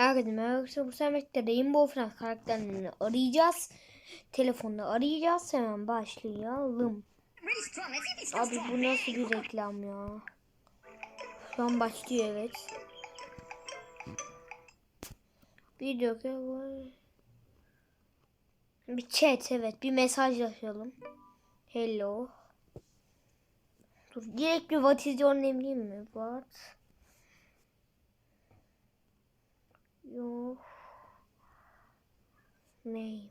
Herkese merhaba. Bu sefer Rainbow Friends karakterlerini arayacağız. Telefonda arayacağız. Hemen başlayalım. Abi bu nasıl bir reklam ya? Şu an başlıyor evet. Bir dakika var. Bir chat evet. Bir mesajlaşalım. Hello. Dur direkt bir what is your name mi? What? Your name.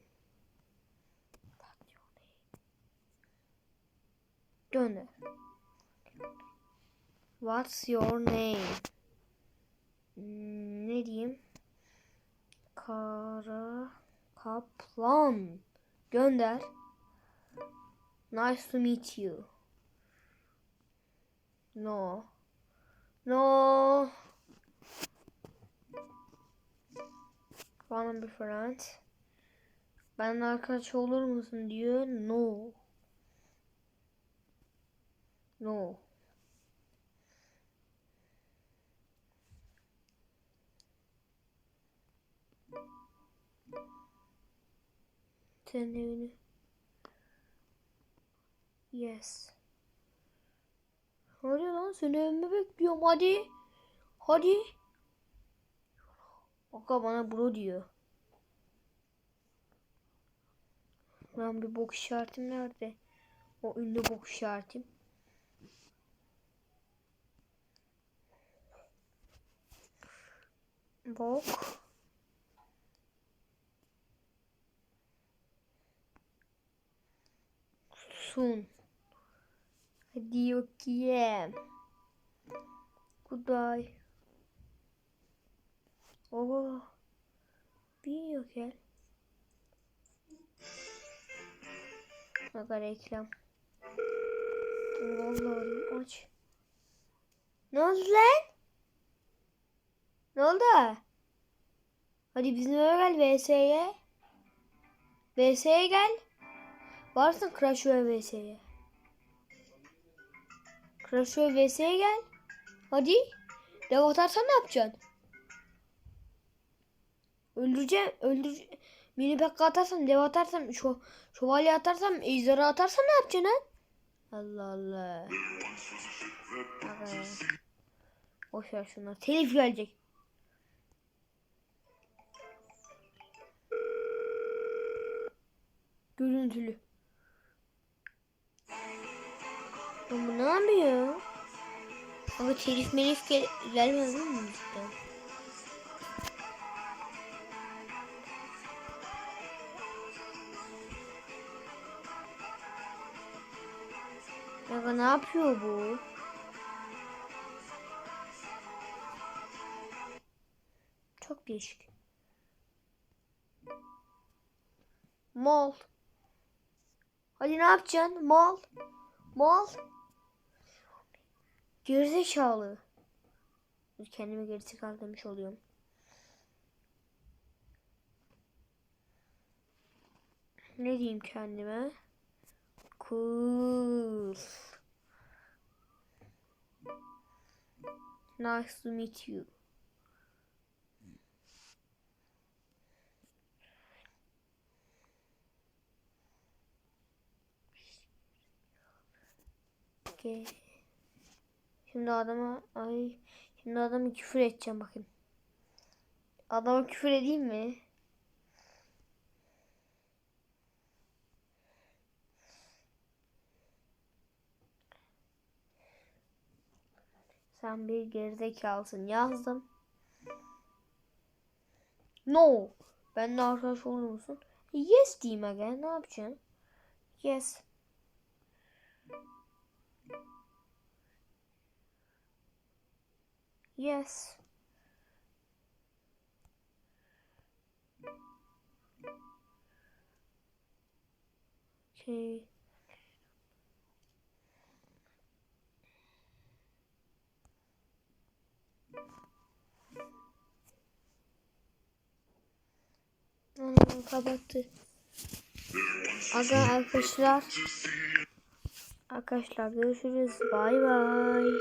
What your name? Gönder. What's your name? Hmm, ne diyeyim? Kara Kaplan. Gönder. Nice to meet you. No. No. Bana bir friend. Ben arkadaş olur musun diyor. No. No. Senin evini. Yes. Hadi lan seni evime bekliyorum hadi. Hadi. Baka bana bro diyor. Lan bir bok işaretim nerede? O ünlü bok işaretim. Bok. Sun. Hadi bakayım. Goodbye. Oo. Bir yok gel. Aga reklam. Vallahi aç. Ne oldu lan? Ne oldu? Hadi bizim eve gel VS'ye. VS'ye gel. Varsın Crash VS'ye. Crash VS'ye gel. Hadi. Dev atarsan ne yapacaksın? Öldüreceğim. Öldür. Mini pekka atarsam, dev atarsam, şu şövalye atarsam, ejderha atarsam ne yapacaksın lan? Allah Allah. Boş ver şunları. Telif gelecek. Görüntülü. Bu ne yapıyor? Ama telif melif gel gelmez mi Ya ne yapıyor bu? Çok değişik. Mal. Hadi ne yapacaksın? Mal. Mal. Gerizekalı. Kendimi gerizekalı demiş oluyorum. Ne diyeyim kendime? Cool. Nice to meet you. Okay. Şimdi adama ay şimdi adamı küfür edeceğim bakın. Adama küfür edeyim mi? Sen bir gerizekalısın yazdım. No. Benimle arkadaş olur musun? Yes diyeyim aga. Ne yapacaksın? Yes. Yes. Okay. Anam kapattı. Aga arkadaşlar. Arkadaşlar görüşürüz. Bay bay.